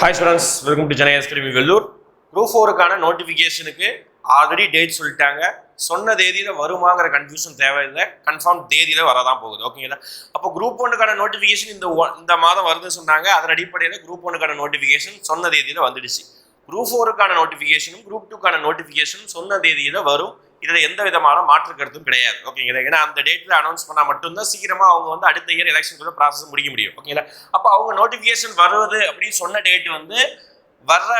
Hi students welcome to ஜனயாஸ் எஸ்கிரிமி Vellore group ஃபோருக்கான நோட்டிஃபிகேஷனுக்கு ஆல்ரெடி டேட் சொல்லிட்டாங்க. சொன்ன தேதியில் வருமாங்கிற கன்ஃபியூஷன் தேவையில்லை. கன்ஃபார்ம் தேதியில் வரதான் போகுது. ஓகேங்களா அப்போ குரூப் ஒன்றுக்கான நோட்டிஃபிகேஷன் இந்த இந்த மாதம் வருதுன்னு சொன்னாங்க. அதன் அடிப்படையில் குரூப் ஒன்றுக்கான நோட்டிஃபிகேஷன் சொன்ன தேதியில் வந்துடுச்சு. குரூப் ஃபோருக்கான நோட்டிஃபிகேஷனும் குரூப் டூக்கான நோட்டிஃபிகேஷனும் சொன்ன தேதியில் வரும். இதில் எந்த விதமான மாற்று கருத்தும் கிடையாது. ஓகேங்களா ஏன்னா அந்த டேட்டில் அனௌன்ஸ் பண்ணால் மட்டும்தான் சீக்கிரமாக அவங்க வந்து அடுத்த இயர் எலெக்ஷனுக்குள்ள ப்ராசஸ் முடிக்க முடியும். ஓகேங்களா அப்போ அவங்க நோட்டிஃபிகேஷன் வருவது அப்படின்னு சொன்ன டேட் வந்து வர்ற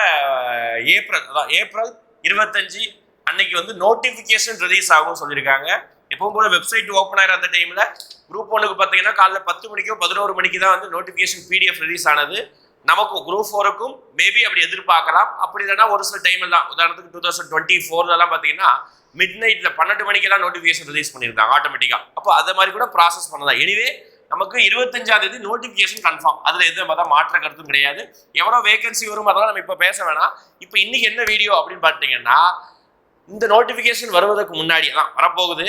ஏப்ரல் அதான் ஏப்ரல் இருபத்தஞ்சு அன்னைக்கு வந்து நோட்டிஃபிகேஷன் ரிலீஸ் ஆகும்னு சொல்லியிருக்காங்க. எப்பவும் போல வெப்சைட் ஓப்பன் ஆகிற அந்த டைமில் குரூப் ஒன்றுக்கு பார்த்தீங்கன்னா காலைல பத்து மணிக்கோ பதினோரு மணிக்கு தான் வந்து நோட்டிஃபிகேஷன் பிடிஎஃப் ரிலீஸ் ஆனது. நமக்கு குரூப் ஃபோருக்கும் மேபி அப்படி எதிர்பார்க்கலாம். அப்படி இல்லைன்னா ஒரு சில டைமில் தான். உதாரணத்துக்கு டூ தௌசண்ட் டுவெண்ட்டி ஃபோர்லலாம் பார்த்தீங்கன்னா மிட் நைட்டில் பன்னெண்டு மணிக்கெல்லாம் நோட்டிஃபிகேஷன் ரிலீஸ் பண்ணியிருக்காங்க ஆட்டோமேட்டிக்காக அப்போ அதை மாதிரி கூட ப்ராசஸ் பண்ணலாம். எனிவே நமக்கு இருபத்தஞ்சாம் தேதி நோட்டிஃபிகேஷன் கன்ஃபார்ம் அதில் எதுவும் பார்த்தா மாற்ற கருத்தும் கிடையாது. எவ்வளோ வேகன்சி வரும் அதெல்லாம் நம்ம இப்போ பேச வேணாம். இப்போ இன்னைக்கு என்ன வீடியோ அப்படின்னு பார்த்தீங்கன்னா இந்த நோட்டிஃபிகேஷன் வருவதற்கு முன்னாடி தான் வரப்போகுது.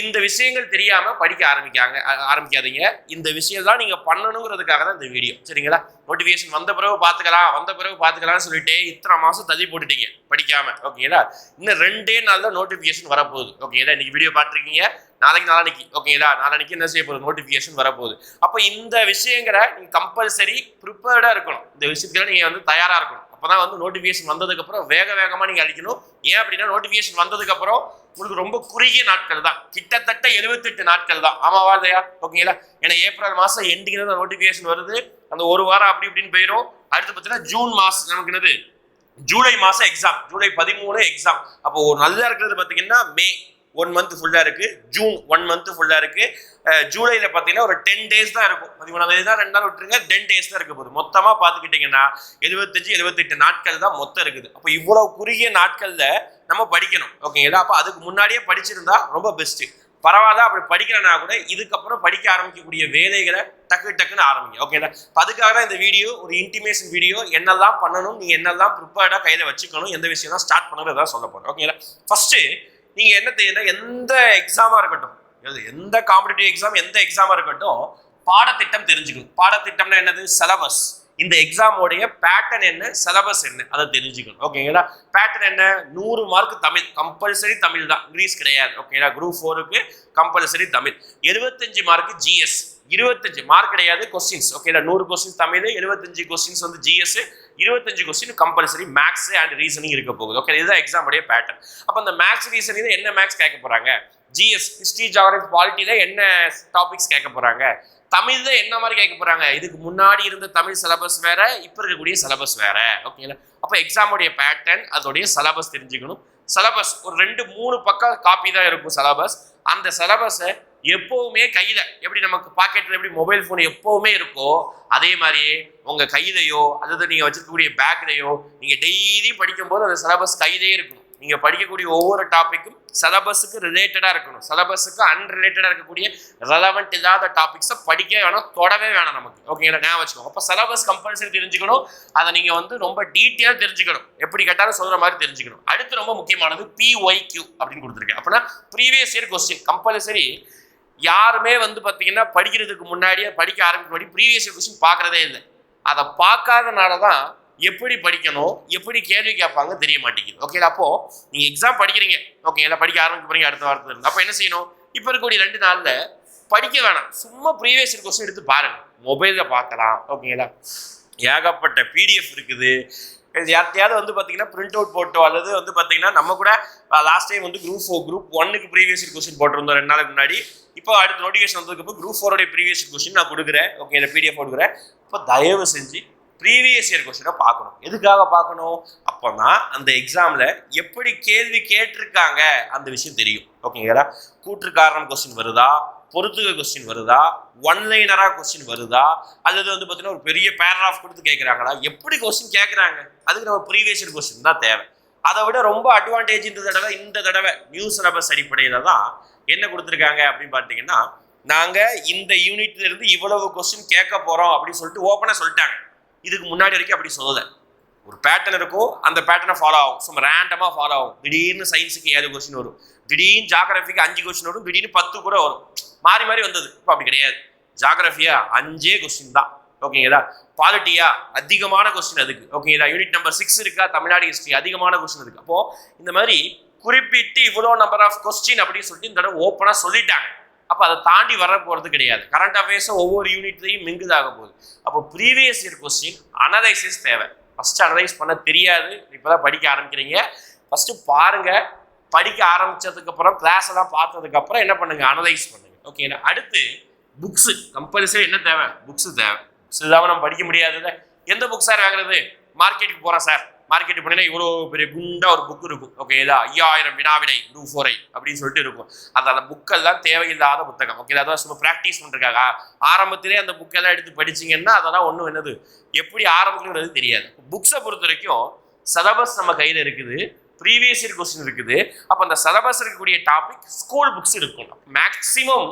இந்த விஷயங்கள் தெரியாம படிக்க ஆரம்பிக்காங்க ஆரம்பிக்காதீங்க. இந்த விஷயம் தான் நீங்க பண்ணணுங்கிறதுக்காக தான் இந்த வீடியோ. சரிங்களா? நோட்டிஃபிகேஷன் வந்த பிறகு பார்த்துக்கலாம் வந்த பிறகு பார்த்துக்கலாம்னு சொல்லிட்டு இத்தனை மாசம் தள்ளி போட்டுட்டீங்க படிக்காம. ஓகேங்களா? இன்னும் ரெண்டே நாள்ல நோட்டிஃபிகேஷன் வரப்போகுது. ஓகேங்களா? இன்னைக்கு வீடியோ பார்த்துருக்கீங்க நாளைக்கு நாளைக்கு ஓகேங்களா? நாளைக்கு என்ன செய்ய போகுது? நோட்டிஃபிகேஷன் வரப்போகுது. அப்போ இந்த விஷயங்களை நீங்க கம்பல்சரி ப்ரிப்பேர்டா இருக்கணும். இந்த விஷயத்துக்கெல்லாம் நீங்க வந்து தயாரா இருக்கணும். அப்போ தான் வந்து நோட்டிஃபிகேஷன் வந்ததுக்கப்புறம் வேக வேகமாக நீங்கள் அழிக்கணும். ஏன் அப்படின்னா நோட்டிஃபிகேஷன் வந்ததுக்கப்புறம் உங்களுக்கு ரொம்ப குறுகிய நாட்கள் தான். கிட்டத்தட்ட 78 நாட்கள் தான். ஆமாவா இல்லையா ஓகேங்களா? ஏன்னா ஏப்ரல் மாதம் எண்டிங்கில் தான் நோட்டிஃபிகேஷன் வருது. அந்த ஒரு வாரம் அப்படி இப்படின்னு போயிடும் அடுத்து பார்த்தீங்கன்னா ஜூன் மாதம் நமக்கு என்னது ஜூலை மாதம் எக்ஸாம் ஜூலை பதிமூணு எக்ஸாம் அப்போ ஒரு நல்லா இருக்கிறது பார்த்தீங்கன்னா மே. ஒன் மந்த் ஃபுல்லாக இருக்கு. ஜூன் ஒன் மந்த் ஃபுல்லாக இருக்கு. ஜூலையில் பார்த்தீங்கன்னா ஒரு டென் டேஸ் தான் இருக்கும். பதிமூணாம் தேதி தான் ரெண்டு நாள் விட்டுருங்க டென் டேஸ் தான் இருக்க போகுது. மொத்தமாக பார்த்துக்கிட்டிங்கன்னா எழுபத்தஞ்சு எழுபத்தெட்டு நாட்கள் தான் மொத்தம் இருக்குது. அப்போ இவ்வளோ குறுகிய நாட்களில் நம்ம படிக்கணும். ஓகேங்களா? அப்போ அதுக்கு முன்னாடியே படிச்சிருந்தா ரொம்ப பெஸ்ட்டு பரவாயில்ல அப்படி படிக்கிறனா கூட இதுக்கப்புறம் படிக்க ஆரம்பிக்கக்கூடிய வேலைகளை டக்கு டக்குன்னு ஆரம்பிங்க. ஓகேங்களா? அதுக்காக தான் இந்த வீடியோ ஒரு இன்டிமேஷன் வீடியோ என்னெல்லாம் பண்ணணும் நீங்கள் என்னெல்லாம் ப்ரிப்பேர்டாக கையில் வச்சுக்கணும் எந்த விஷயம் தான் ஸ்டார்ட் பண்ணுறதா சொல்ல போகிறேன் ஓகேங்களா? ஃபஸ்ட்டு நீங்கள் என்ன தெரியுது? எந்த எக்ஸாமாக இருக்கட்டும் எந்த காம்படிட்டிவ் எக்ஸாம் எந்த எக்ஸாமாக இருக்கட்டும் பாடத்திட்டம் தெரிஞ்சுக்கணும். பாடத்திட்டம்னா என்னது? சிலபஸ் இந்த எக்ஸாமோடைய பேட்டர்ன் என்ன? சிலபஸ் என்ன? அதை தெரிஞ்சுக்கணும். ஓகேங்களா பேட்டர்ன் என்ன? நூறு மார்க் தமிழ். கம்பல்சரி தமிழ் தான். இங்கிலீஷ் கிடையாது. ஓகேங்களா குரூப் ஃபோருக்கு கம்பல்சரி தமிழ். எழுபத்தஞ்சு மார்க் ஜிஎஸ் இருபத்தஞ்சு மார்க் கிடையாது கொஸ்டின்ஸ் ஓகேங்களா நூறு கொஸ்டின் தமிழ் எழுபத்தஞ்சு கொஸ்டின்ஸ் வந்து ஜிஎஸ் இருபத்தஞ்சு question compulsory maths and reasoning இருக்க போகுது. ஓகே இதுதான் எக்ஸாமுடைய பேட்டர்ன் அப்போ அந்த மேக்ஸ் ரீசனிங் என்ன மேக்ஸ் கேட்க போகிறாங்க ஜிஎஸ் ஹிஸ்ட்ரி ஜாகிரபி பாலிட்டியில் என்ன டாபிக்ஸ் கேட்க போகிறாங்க தமிழ் தான் என்ன மாதிரி கேட்க போகிறாங்க இதுக்கு முன்னாடி இருந்த தமிழ் சிலபஸ் வேற இப்போ இருக்கக்கூடிய சிலபஸ் வேற. ஓகேங்களா அப்போ எக்ஸாமுடைய பேட்டர்ன் அதோடைய சிலபஸ் தெரிஞ்சுக்கணும். சிலபஸ் ஒரு ரெண்டு மூணு பக்கம் காப்பி தான் இருக்கும் சிலபஸ் அந்த சிலபஸை எப்பவுமே கையில எப்படி நமக்கு பாக்கெட்ல எப்படி மொபைல் ஃபோன் எப்பவுமே இருக்கோ அதே மாதிரியே உங்க கையிலையோ அதாவது நீங்க வச்சிருக்கக்கூடிய பேக்லையோ நீங்க டெய்லி படிக்கும்போது அந்த சிலபஸ் கையிலேயே இருக்கணும். நீங்க படிக்கக்கூடிய ஒவ்வொரு டாபிக்கும் சிலபஸுக்கு ரிலேட்டடா இருக்கணும். சிலபஸுக்கு அன்ரிலேட்டடா இருக்கக்கூடிய ரெலவெண்ட் இல்லாத டாபிக்ஸை படிக்க வேணாம் தொடவே வேணாம் நமக்கு. ஓகேங்களா ஞாபகம் வச்சுக்கோங்க. அப்போ சிலபஸ் கம்பல்சரி தெரிஞ்சுக்கணும். அதை நீங்க வந்து ரொம்ப டீட்டெயிலாக தெரிஞ்சுக்கணும். எப்படி கேட்டாலும் சொல்ற மாதிரி தெரிஞ்சுக்கணும். அடுத்து ரொம்ப முக்கியமானது பிஒய்க்யூ அப்படின்னு கொடுத்துருக்கேன். அப்படின்னா ப்ரீவியஸ் இயர் கொஸ்டின் கம்பல்சரி யாருமே வந்து பார்த்தீங்கன்னா படிக்கிறதுக்கு முன்னாடியே படிக்க ஆரம்பிக்க முன்னாடி ப்ரீவியஸ் கொஸ்டின் பார்க்குறதே இல்லை. அதை பார்க்காதனால தான் எப்படி படிக்கணும் எப்படி கேள்வி கேட்பாங்க தெரிய மாட்டேங்குது. ஓகே அப்போ நீங்கள் எக்ஸாம் படிக்கிறீங்க. ஓகேங்களா படிக்க ஆரம்பிக்க போகிறீங்க அடுத்த வாரத்தில் இருந்து. அப்போ என்ன செய்யணும்? இப்போ இருக்கக்கூடிய ரெண்டு நாளில் படிக்க வேணாம். சும்மா ப்ரீவியஸ் கொஸ்டின் எடுத்து பாருங்கள் மொபைலில் பார்க்கலாம். ஓகேங்களா ஏகப்பட்ட பிடிஎஃப் இருக்குது. யார்ட்டையாவது வந்து பார்த்தீங்கன்னா பிரிண்ட் அவுட் போட்டோ அல்லது வந்து பார்த்தீங்கன்னா நம்ம கூட லாஸ்ட் டைம் வந்து குரூப் ஃபோர் குரூப் ஒன்னுக்கு ப்ரீவியஸ் கொஸ்டின் போட்டிருந்தோம் ரெண்டு நாளுக்கு முன்னாடி. இப்போ அடுத்த நோட்டிஃபிகேஷன் வந்ததுக்கு குரூப் ஃபோரோடைய ப்ரீவியஸ் கொஸ்டின் நான் கொடுக்குறேன். ஓகே இந்த பிடிஎஃப் கொடுக்குறேன் இப்போ தயவு செஞ்சு ப்ரீவியஸ் இயர் கொஸ்டினை பார்க்கணும். எதுக்காக பார்க்கணும்? அப்போ தான் அந்த எக்ஸாமில் எப்படி கேள்வி கேட்டிருக்காங்க அந்த விஷயம் தெரியும். ஓகேங்களா கூற்று காரணம் கொஸ்டின் வருதா? பொறுத்துக கொஸ்டின் வருதா? ஒன்லைனராக கொஸ்டின் வருதா? அல்லது வந்து பார்த்தீங்கன்னா ஒரு பெரிய பேராகிராஃப் கொடுத்து கேட்குறாங்களா? எப்படி கொஸ்டின் கேட்குறாங்க? அதுக்கு நம்ம ப்ரீவியஸ் கொஸ்டின் தான் தேவை. அதை விட ரொம்ப அட்வான்டேஜ் இந்த தடவை இந்த தடவை நியூ சிலபஸ் அடிப்படையில் தான் என்ன கொடுத்துருக்காங்க அப்படின்னு பார்த்தீங்கன்னா நாங்கள் இந்த யூனிட்லேருந்து இவ்வளவு கொஸ்டின் கேட்க போகிறோம் அப்படின்னு சொல்லிட்டு ஓப்பனாக சொல்லிட்டாங்க. இதுக்கு முன்னாடி வரைக்கும் அப்படி சொல்லலை. ஒரு பேட்டர்ன் இருக்கும் அந்த பேட்டர்னை ஃபாலோ ஆகும். சும்மா ரேண்டமாக ஃபாலோ ஆகும். திடீர்னு சயின்ஸுக்கு ஏழு கொஸ்டின் வரும். திடீர்னு ஜாகிரபிக்கு அஞ்சு கொஸ்டின் வரும். திடீர்னு பத்து கூட வரும். மாறி மாறி வந்தது. இப்போ அப்படி கிடையாது. ஜாகிரபியா அஞ்சே கொஸ்டின் தான். ஓகேங்களா பாலிட்டியா அதிகமான கொஸ்டின் அதுக்கு. ஓகேங்களா யூனிட் நம்பர் சிக்ஸ் இருக்கா? தமிழ்நாடு ஹிஸ்ட்ரி அதிகமான கொஸ்டின் இருக்கு அப்போ இந்த மாதிரி குறிப்பிட்டு இவ்வளோ நம்பர் ஆஃப் கொஸ்டின் அப்படின்னு சொல்லிட்டு இந்த தடவை ஓப்பனாக சொல்லிட்டாங்க. அப்போ அதை தாண்டி வர போகிறது கிடையாது. கரண்ட் அஃபேர்ஸும் ஒவ்வொரு யூனிட்லையும் மிங்குதாக போகுது. அப்போ ப்ரீவியஸ் இயர் கொஸ்டின் அனலைசிஸ் தேவை. ஃபஸ்ட்டு அனலைஸ் பண்ண தெரியாது. இப்போ தான் படிக்க ஆரம்பிக்கிறீங்க. ஃபஸ்ட்டு பாருங்கள் படிக்க ஆரம்பித்ததுக்கப்புறம் கிளாஸ் எல்லாம் பார்த்ததுக்கப்புறம் என்ன பண்ணுங்கள் அனலைஸ் பண்ணுங்க. ஓகேங்களா அடுத்து புக்ஸு கம்பல்சரி என்ன தேவை? புக்ஸு தேவை. புக்ஸ் இல்லாமல் நம்ம படிக்க முடியாதுல்ல எந்த புக் சார் வாங்குறது? மார்க்கெட்டுக்கு போகிறோம் சார் மார்க்கெட் போனீங்கன்னா இவ்வளோ பெரிய குண்டா ஒரு புக் இருக்கும். ஓகேங்களா ஐயாயிரம் வினாவிடை குரூப் ஃபோரை அப்படின்னு சொல்லிட்டு இருக்கும். அந்த அந்த புக்கெல்லாம் தேவையில்லாத புத்தகம். ஓகே அதான் சும்மா ப்ராக்டிஸ் பண்ணுறாங்க ஆரம்பத்திலே அந்த புக்கெல்லாம் எடுத்து படிச்சீங்கன்னா அதெல்லாம் ஒன்றும் என்னது? எப்படி ஆரம்பிக்கிறது தெரியாது. புக்ஸை பொறுத்த வரைக்கும் சிலபஸ் நம்ம கையில் இருக்குது. ப்ரீவியஸ் இயர் கொஸ்டின் இருக்குது. அப்போ அந்த சிலபஸ் இருக்கக்கூடிய டாபிக் ஸ்கூல் புக்ஸ் இருக்கும். மேக்ஸிமம்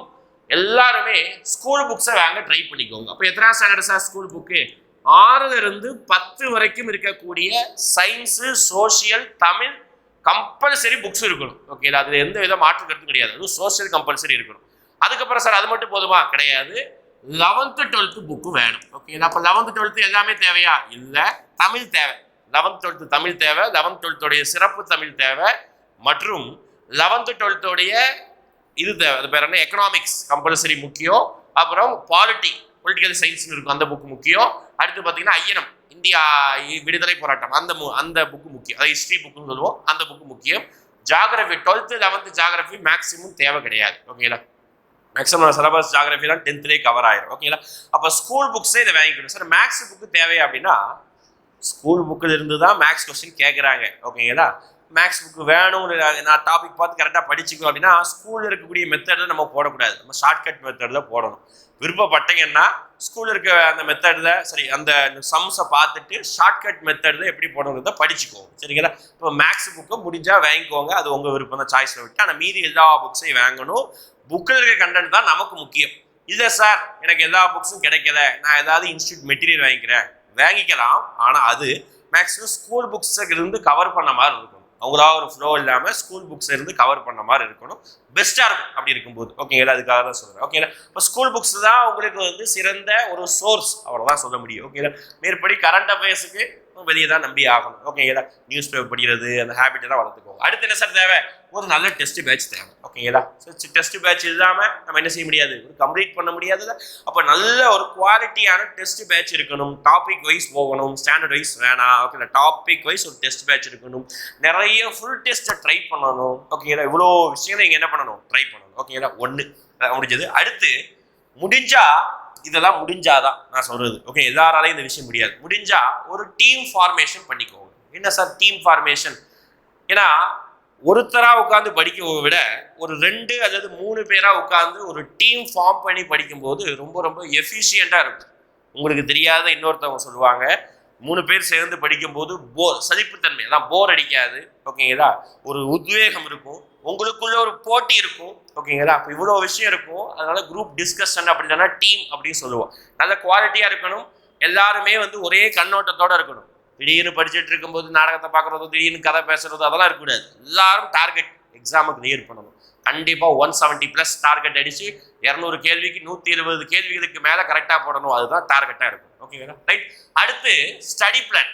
எல்லாருமே ஸ்கூல் புக்ஸை வாங்க ட்ரை பண்ணிக்கோங்க. அப்போ எத்தனாம் ஸ்டாண்டர்ட் சார் ஸ்கூல் புக்கு ஆறுல இருந்து பத்து வரைக்கும் இருக்கக்கூடிய science social Tamil compulsory books இருக்கணும். ஓகே அதுல எந்த வித மாற்று கருத்தும் கிடையாது. அதுவும் சோஷியல் கம்பல்சரி இருக்கணும். அதுக்கப்புறம் சார் அது மட்டும் போதுமா? கிடையாது. லெவன்த்து டுவெல்த்து புக்கு வேணும். ஓகே அப்போ லெவன்த்து டுவெல்த்து எல்லாமே தேவையா? இல்லை. தமிழ் தேவை. லெவன்த் டுவெல்த்து தமிழ் தேவை. லெவன்த் டுவெல்த்துடைய சிறப்பு தமிழ் தேவை. மற்றும் லெவன்த்து டுவெல்த்தோடைய இது தேவை. அது பேர் என்ன? எக்கனாமிக்ஸ் கம்பல்சரி முக்கியம். அப்புறம் பாலிட்டி பொலிட்டிக்கல் சயின்ஸ்னு இருக்கும் அந்த புக் முக்கியம். அடுத்து பார்த்தீங்கன்னா ஐயனம் இந்தியா விடுதலை போராட்டம். அந்த மு அந்த புக்கு முக்கியம். அதாவது ஹிஸ்ட்ரி புக்குன்னு சொல்லுவோம். அந்த புக்கு முக்கியம். Geography twelfth eleventh geography maximum தேவை கிடையாது. ஓகேங்களா மேக்ஸிமம் சிலபஸ் ஜாகிரபிலாம் டென்த்லேயே கவர் ஆயிரும். ஓகேங்களா அப்போ ஸ்கூல் புக்ஸே இதை வாங்கிக்கணும். சார் மேக்ஸ் புக்கு தேவை அப்படின்னா ஸ்கூல் புக்கில் இருந்து தான் மேக்ஸ் கொஸ்டின் கேட்குறாங்க ஓகேங்களா மேக்ஸ் புக்கு வேணும்னு நான் டாபிக் பார்த்து கரெக்டாக படிச்சுக்கணும் அப்படின்னா ஸ்கூலில் இருக்கக்கூடிய மெத்தடில் நம்ம போடக்கூடாது. நம்ம ஷார்ட்கட் மெத்தடில் போடணும். விருப்பப்பட்டீங்கன்னா ஸ்கூலில் இருக்க அந்த மெத்தடில் சரி அந்த சம்ஸை பார்த்துட்டு ஷார்ட்கட் மெத்தடில் எப்படி போடணுன்றத படிச்சுக்கோங்க. சரிங்களா? இப்போ மேக்ஸ் புக்கை முடிஞ்சால் வாங்கிக்கோங்க. அது உங்கள் விருப்பம் தான் சாய்ஸில் விட்டு. ஆனால் மீதி எல்லா புக்ஸையும் வாங்கணும். புக்கில் இருக்க கண்டென்ட் தான் நமக்கு முக்கியம். இல்லை சார் எனக்கு எல்லா புக்ஸும் கிடைக்கல. நான் ஏதாவது இன்ஸ்டியூட் மெட்டீரியல் வாங்கிக்கிறேன். வாங்கிக்கலாம். ஆனால் அது மேக்ஸிமம் ஸ்கூல் புக்ஸுக்கு இருந்து கவர் பண்ண மாதிரி இருக்கும். அவங்களா ஒரு ஃப்ளோ இல்லாமல் ஸ்கூல் புக்ஸ் இருந்து கவர் பண்ண மாதிரி இருக்கணும். பெஸ்ட்டாக இருக்கும் அப்படி இருக்கும்போது. ஓகேங்களா அதுக்காக தான் சொல்கிறேன் ஓகேங்களா இப்போ ஸ்கூல் புக்ஸ் தான் உங்களுக்கு வந்து சிறந்த ஒரு சோர்ஸ் அவ்வளோதான் சொல்ல முடியும். ஓகேங்களா மேற்படி கரண்ட் அஃபேர்ஸுக்கு வெளியே தான் நம்பி ஆகணும். ஓகேங்களா நியூஸ் பேப்பர் படிக்கிறது அந்த ஹேபிட் எல்லாம் வளர்த்துக்கோங்க. அடுத்து என்ன சார் தேவை? ஒரு நல்ல டெஸ்ட் பேட்ச் தேவை. ஓகேங்களா டெஸ்ட் பேட்ச் இல்லாமல் நம்ம என்ன செய்ய முடியாது? ஒரு கம்ப்ளீட் பண்ண முடியாதுல்ல? அப்போ நல்ல ஒரு குவாலிட்டியான டெஸ்ட் பேட்ச் இருக்கணும். டாபிக் வைஸ் போகணும். ஸ்டாண்டர்ட் வைஸ் வேணாம். ஓகேங்களா டாபிக் வைஸ் ஒரு டெஸ்ட் பேட்ச் இருக்கணும். நிறைய ஃபுல் டெஸ்ட்டை ட்ரை பண்ணணும். ஓகேங்களா இவ்வளோ விஷயங்களை நீங்கள் என்ன பண்ணணும்? ட்ரை பண்ணணும். ஓகேங்களா ஒன்று முடிஞ்சது. அடுத்து முடிஞ்சால் இதெல்லாம் முடிஞ்சாதான் நான் சொல்றது. ஓகே எல்லாராலையும் இந்த விஷயம் முடியாது. முடிஞ்சா ஒரு டீம் ஃபார்மேஷன் பண்ணிக்கோங்க. என்ன சார் டீம் ஃபார்மேஷன் ஏன்னா ஒருத்தராக உட்காந்து படிக்கிறத விட ஒரு ரெண்டு அல்லது மூணு பேராக உட்காந்து ஒரு டீம் ஃபார்ம் பண்ணி படிக்கும்போது ரொம்ப ரொம்ப எஃபிஷியண்டா இருக்கும். உங்களுக்கு தெரியாத இன்னொருத்தவங்க சொல்லுவாங்க மூணு பேர் சேர்ந்து படிக்கும்போது போர் சதிப்புத்தன்மை அதான் போர் அடிக்காது. ஓகேங்களா ஒரு உத்வேகம் இருக்கும். உங்களுக்குள்ள ஒரு போட்டி இருக்கும். ஓகேங்களா அப்போ இவ்வளோ விஷயம் இருக்கும். அதனால குரூப் டிஸ்கஷன் அப்படின்னா டீம் அப்படின்னு சொல்லுவோம். நல்ல குவாலிட்டியாக இருக்கணும். எல்லாருமே வந்து ஒரே கண்ணோட்டத்தோடு இருக்கணும். திடீர்னு படிச்சுட்டு இருக்கும்போது நாடகத்தை பார்க்குறதோ திடீர்னு கதை பேசுறதோ அதெல்லாம் இருக்கக்கூடாது. எல்லாரும் டார்கெட் எக்ஸாமுக்கு நியர் பண்ணணும். கண்டிப்பாக ஒன் செவன்ட்டி ப்ளஸ் டார்கெட் அடிச்சு இரநூறு கேள்விக்கு நூற்றி இருபது கேள்விகளுக்கு மேலே கரெக்டாக போடணும். அதுதான் டார்கெட்டாக இருக்கும். ஓகேங்களா ரைட் அடுத்து ஸ்டடி பிளான்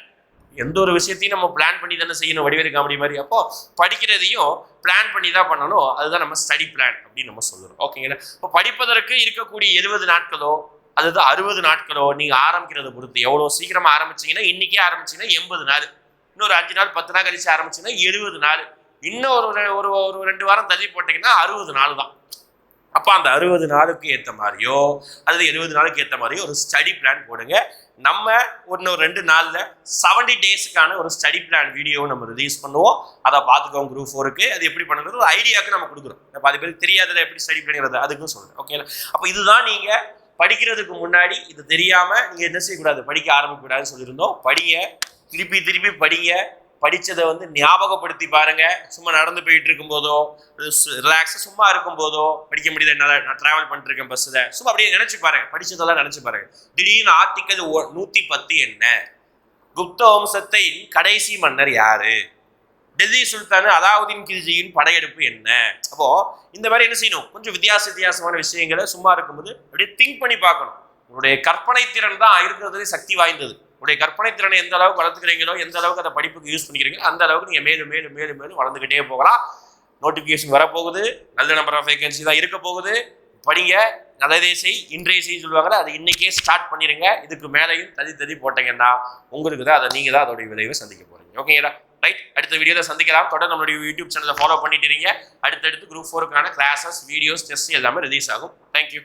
எந்த ஒரு விஷயத்தையும் நம்ம பிளான் பண்ணி தானே செய்யணும். வடிவேறு காமெடி மாதிரி. அப்போ படிக்கிறதையும் பிளான் பண்ணி தான் பண்ணணும். அதுதான் நம்ம ஸ்டடி பிளான் அப்படின்னு நம்ம சொல்லுறோம் ஓகேங்களா இப்போ படிப்பதற்கு இருக்கக்கூடிய எழுபது நாட்களோ அல்லது அறுபது நாட்களோ நீங்க ஆரம்பிக்கிறத பொறுத்து எவ்வளோ சீக்கிரமா ஆரம்பிச்சீங்கன்னா இன்னைக்கே ஆரம்பிச்சீங்கன்னா எண்பது நாள். இன்னொரு அஞ்சு நாள் பத்து நாள் கழிச்சு ஆரம்பிச்சீங்கன்னா எழுபது நாள். இன்னும் ஒரு ஒரு ஒரு ரெண்டு வாரம் தள்ளி போட்டீங்கன்னா அறுபது நாள் தான். அப்போ அந்த அறுபது நாளுக்கு ஏற்ற மாதிரியோ அல்லது எழுபது நாளுக்கு ஏற்ற மாதிரியோ ஒரு ஸ்டடி பிளான் போடுங்க. நம்ம இன்னும் ரெண்டு நாளில் செவன்டி டேஸுக்கான ஒரு ஸ்டடி பிளான் வீடியோ நம்ம ரிலீஸ் பண்ணுவோம். அதை பார்த்துக்கோங்க குரூப் ஃபோருக்கு அது எப்படி பண்ணுறது? ஒரு ஐடியாவுக்கு நம்ம கொடுக்குறோம். இப்போ பாதி பேருக்கு தெரியாததை எப்படி ஸ்டடி பண்ணுறது அதுக்கும் சொல்கிறேன் ஓகேங்களா அப்போ இதுதான் நீங்கள் படிக்கிறதுக்கு முன்னாடி இது தெரியாமல் நீங்கள் என்ன செய்யக்கூடாது? படிக்க ஆரம்பிக்கக்கூடாதுன்னு சொல்லியிருந்தோம். படிங்க. திருப்பி திருப்பி படிங்க. படித்ததை வந்து ஞாபகப்படுத்தி பாருங்க. சும்மா நடந்து போயிட்டு இருக்கும்போதோ ரிலாக்ஸாக சும்மா இருக்கும்போதோ படிக்க முடியல என்னால் நான் ட்ராவல் பண்ணிருக்கேன் பஸ்ஸில் சும்மா அப்படியே நினச்சி பாருங்க படித்ததெல்லாம் நினச்சி பாருங்க. திடீர்னு ஆர்டிக்கல் நூற்றி பத்து என்ன? குப்த வம்சத்தின் கடைசி மன்னர் யாரு? டெல்லி சுல்தான் அலாவுதீன் கில்ஜியின் படையெடுப்பு என்ன? அப்போ இந்த மாதிரி என்ன செய்யணும்? கொஞ்சம் வித்தியாச வித்தியாசமான விஷயங்களை சும்மா இருக்கும்போது அப்படியே திங்க் பண்ணி பார்க்கணும். உங்களுடைய கற்பனை திறன் தான் இருக்கிறதுலே சக்தி வாய்ந்தது. உடைய கற்பனை திறனை எந்த அளவுக்கு வளர்த்துக்கிறீங்களோ எந்த அளவுக்கு அந்த படிப்புக்கு யூஸ் பண்ணிக்கிறீங்களோ அந்த அளவுக்கு நீங்கள் மேலும் மேலும் மேலும் மேலும் வளர்ந்துக்கிட்டே போகலாம். நோட்டிஃபிகேஷன் வரப்போகுது. நல்ல நம்பர் ஆஃப் வேகன்சி தான் இருக்க போகுது. படிங்க. நல்லதே செய். இன்றைய செய் சொல்லுவாங்கல்ல அதை இன்னைக்கே ஸ்டார்ட் பண்ணிடுங்க இதுக்கு மேலேயும் தள்ளி தள்ளி போட்டீங்கன்னா உங்களுக்கு தான் அதை நீங்கள் தான் அதோடைய விளைவை சந்திக்க போகிறீங்க ஓகேங்களா ரைட் அடுத்த வீடியோவில் சந்திக்கலாம். தொடர்ந்து நம்மளுடைய யூடியூப் சேனலை ஃபாலோ பண்ணிட்டு இருங்க. அடுத்தடுத்து குரூப் ஃபோருக்கான கிளாஸஸ் வீடியோஸ் டெஸ்ட் எல்லாமே ரிலீஸ் ஆகும். Thank you